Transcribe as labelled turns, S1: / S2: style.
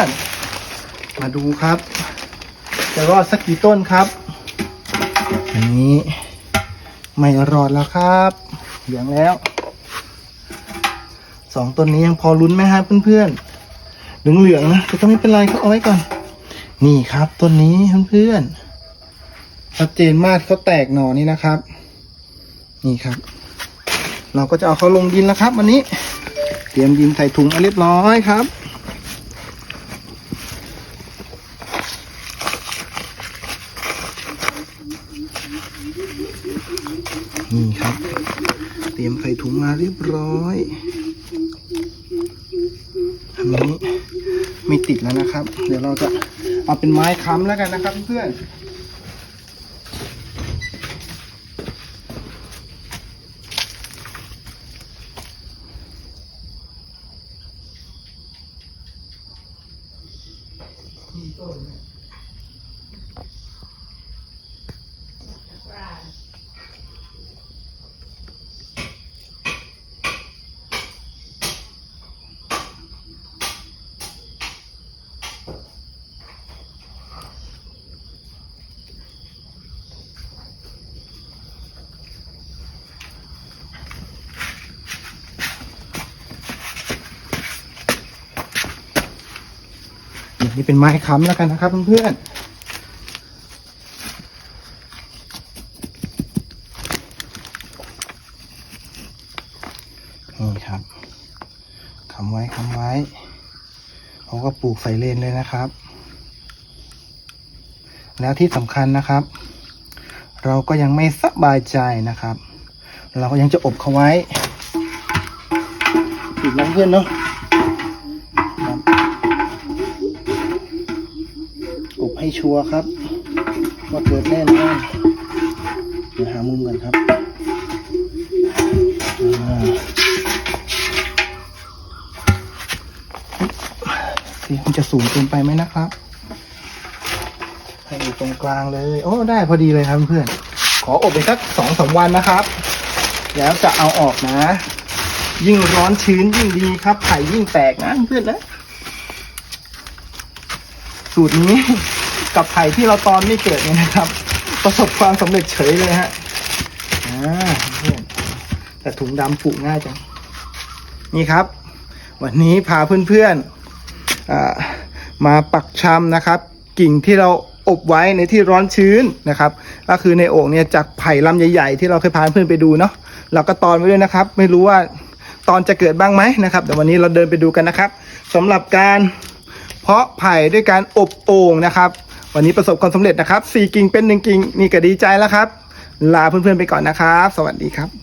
S1: อนๆ มาดูครับ จะรอดสักกี่ต้นครับ อันนี้ ไม่รอดแล้วครับเหลืองแล้ว สองต้นนี้ยังพอลุ้นไหมครับเพื่อนๆ เหลืองๆนะ แต่ก็ไม่เป็นไรเขาเอาไว้ก่อน นี่ครับต้นนี้เพื่อนๆ ชัดเจนมากเขาแตกหน่อนี่นะครับ นี่ครับ เราก็จะเอาเขาลงดินแล้วครับ วันนี้ เตรียมดินใส่ถุงเรียบร้อยครับ นี่ครับ เตรียมใส่ถุงมาเรียบร้อยอันนี้ไม่ติดแล้วนะครับ เดี๋ยวเราจะเอาเป็นไม้ค้ำแล้วกันนะครับเพื่อน อย่างนี้เป็นไม้ค้ำแล้วกันนะครับเพื่อนๆนี่ครับค้ำไว้ค้ำไว้เขาก็ปลูกใส่เลนเลยนะครับ แล้วที่สำคัญนะครับ เราก็ยังไม่สบายใจนะครับ เราก็ยังจะอบเขาไว้อีกน้ำเพื่อนเนาะ ชัวร์ครับ ว่าเกิดแน่นอนเดี๋ยวหามุมกันครับสิมันจะสูงเกินไปไหมนะครับให้อยู่ตรงกลางเลย โอ้ได้พอดีเลยครับเพื่อนขออบไปสักสองสามวันนะครับ แล้วจะเอาออกนะ ยิ่งร้อนชื้นยิ่งดีครับไข่ยิ่งแตกนะเพื่อนนะ สูตรนี้ กับไผ่ที่เราตอนไม่เกิดเนี่ยนะครับ ประสบความสำเร็จเฉยเลยฮะอ่าแต่ถุงดำผูกง่ายจัง นี่ครับ วันนี้พาเพื่อนๆอ่ามาปักชำนะครับ กิ่งที่เราอบไว้ในที่ร้อนชื้นนะครับ ก็คือในโอ่งเนี่ยจากไผ่ลำใหญ่ ๆ ที่เราเคยพาเพื่อนไปดูเนาะเราก็ตอนไว้ด้วยนะครับ ไม่รู้ว่าตอนจะเกิดบ้างไหมนะครับแต่วันนี้เราเดินไปดูกันนะครับสำหรับการเพาะไผ่ด้วยการอบโอ่งนะครับ วันนี้ประสบความสำเร็จนะครับสี่กิ่งเป็นหนึ่งกิ่งนี่ก็ดีใจแล้วครับ ลาเพื่อนๆไปก่อนนะครับ สวัสดีครับ